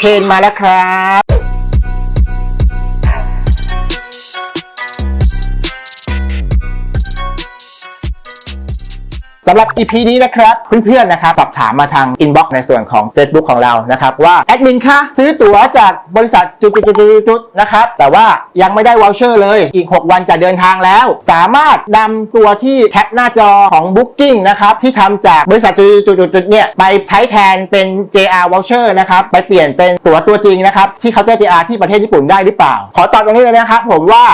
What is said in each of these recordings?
เคนมาแล้วครับ สำหรับ EP นี้นะครับเพื่อนๆนะครับสอบถามมาทาง inbox ในส่วนของ Facebook ของเรานะครับว่าแอดมินคะซื้อตั๋วจากบริษัทจุดๆๆนะครับแต่ว่ายังไม่ได้วอลเชอร์เลยอีก 6 วันจะเดินทางแล้ว สามารถนำตัวที่แคปหน้าจอของ Booking นะครับที่ทำจากบริษัทจุดๆๆๆเนี่ยไปใช้แทนเป็น JR voucher นะครับไปเปลี่ยนเป็นตั๋วตัวจริงนะครับที่เคาน์เตอร์ JR ที่ประเทศญี่ปุ่นได้หรือเปล่า ขอตอบตรงนี้เลยนะครับผมว่า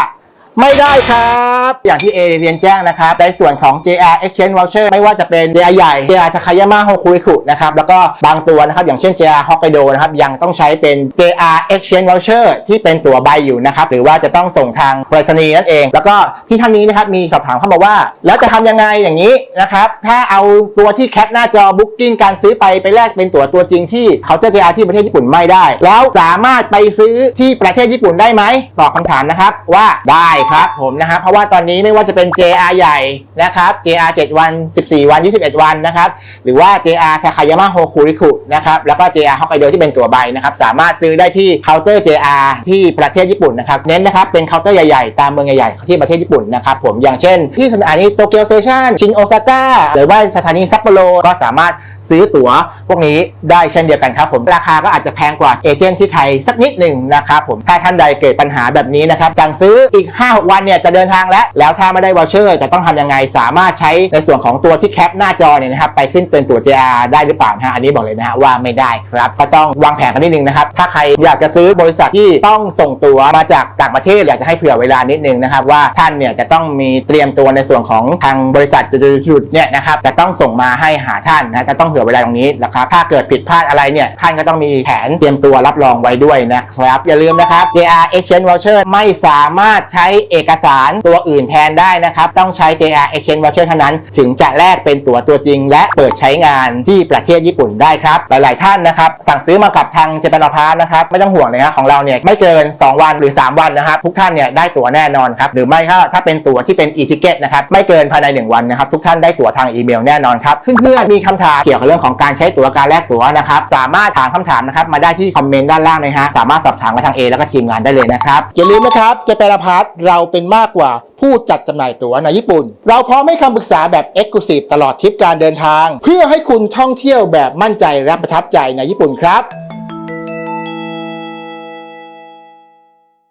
ไม่ได้ครับ อย่างที่เอเรียนแจ้งนะครับในส่วนของ JR Exchange Voucher ไม่ว่าจะเป็น JR ใหญ่ JR ทาคายาม่าโฮคุริคุนะครับแล้วก็บางตัวนะครับอย่างเช่น JR Hokkaido นะครับยังต้องใช้เป็น JR Exchange Voucher ที่เป็นตั๋วใบอยู่นะครับหรือว่าจะต้องส่งทางไปรษณีย์นั่นเอง แล้วก็ที่ท่านนี้นะครับมีสอบถามเข้ามาว่า แล้วจะทำยังไงอย่างนี้นะครับถ้าเอาตัวที่แคปหน้าจอ Booking การซื้อไปไปแลกเป็นตั๋วตัวจริงที่เคาน์เตอ JR ที่ประเทศญี่ปุ่นไม่ได้ แล้วสามารถไปซื้อที่ประเทศญี่ปุ่นได้ไหมตอบคำถามนะครับว่าได้ครับผมนะครับเพราะว่าตอนนี้ไม่ว่าจะเป็น JR ใหญ่นะครับ JR 7 วัน 14 วัน 21 วันนะครับหรือว่า JR ทาคายาม่าโฮคุริคุนะครับแล้วก็ JR ฮอกไกโดที่เป็นตัวใบนะครับสามารถซื้อได้ที่เคาน์เตอร์ JR ที่ประเทศญี่ปุ่นนะครับเน้นนะครับเป็นเคาน์เตอร์ใหญ่ๆ ตามเมืองใหญ่ๆที่ประเทศญี่ปุ่นนะครับผมอย่างเช่นที่สถานีโตเกียวสเตชันชินโอซาก้าหรือว่าสถานีซัปโปโรก็สามารถซื้อตั๋วพวกนี้ได้เช่นเดียวกันครับผมราคาก็อาจจะแพงกว่าเอเจนต์ที่ไทยสักนิดหนึ่งนะครับผมถ้าท่านใดเกิดปัญหาแบบนี้นะครับสั่งซื้ออีก5-6วันเนี่ยจะเดินทางแล้ว แล้วถ้าไม่ได้วอลเชอร์จะต้องทำยังไงสามารถใช้ในส่วนของตัวที่แคปหน้าจอเนี่ยนะครับไปขึ้นเป็นตั๋ว JR ได้หรือเปล่าฮะอันนี้บอกเลยนะฮะว่าไม่ได้ครับ ก็ต้องวางแผนกันนิดนึงนะครับถ้าใครอยากจะซื้อบริษัทที่ต้องส่งตั๋วมาจากต่างประเทศอยากจะให้เผื่อเวลานิดนึงนะครับว่าท่านเนี่ยจะต้องมีเตรียมตัวในส่วนของทางบริษัทจุดๆเนี่ยนะครับจะต้องส่งมาให้หาท่านนะจะต้องเผื่อเวลาตรงนี้นะครับถ้าเกิดผิดพลาดอะไรเนี่ยท่านก็ต้องมีแผนเตรียมตัวรับรองไว้ด้วยนะครับ อย่าลืมนะครับ JR Exchange Voucher ไม่สามารถใช้เอกสารตัวอื่นแทนได้นะครับ ต้องใช้ JR Exchange Voucher เท่านั้น ถึงจะแลกเป็นตั๋วตัวจริง และเปิดใช้งานที่ประเทศญี่ปุ่นได้ครับ หลาย ๆ ท่านนะครับ สั่งซื้อมากับทางเจแปนพาร์นะครับไม่ต้องห่วงเลยนะของเราเนี่ยไม่เกิน 2 วันหรือ 3 วันนะครับทุกท่านเนี่ยได้ตั๋วแน่นอนครับหรือไม่ถ้าถ้าเป็นตั๋วที่เป็น e-ticket นะครับไม่เกินภายใน 1 วันนะครับทุกท่านได้ตั๋วทางอีเมลแน่นอนครับเพื่อนๆมีคำถามเกี่ยวกับเรื่องของการใช้ตั๋วการแลกตั๋วนะครับสามารถถามคำถามนะครับมาได้ที่คอมเมนต์ด้านล่างเลยฮะสามารถสอบถามกับทาง A แล้วก็ทีมงานได้เลยนะครับอย่าลืมนะครับเจแปนพาร์เราเป็นมากกว่าผู้จัดจำหน่ายตั๋วในญี่ปุ่น เราพร้อมให้คำปรึกษาแบบ e x c l u s i v e ตลอดทริปการเดินทาง เพื่อให้คุณท่องเที่ยวแบบมั่นใจและประทับใจในญี่ปุ่นครับ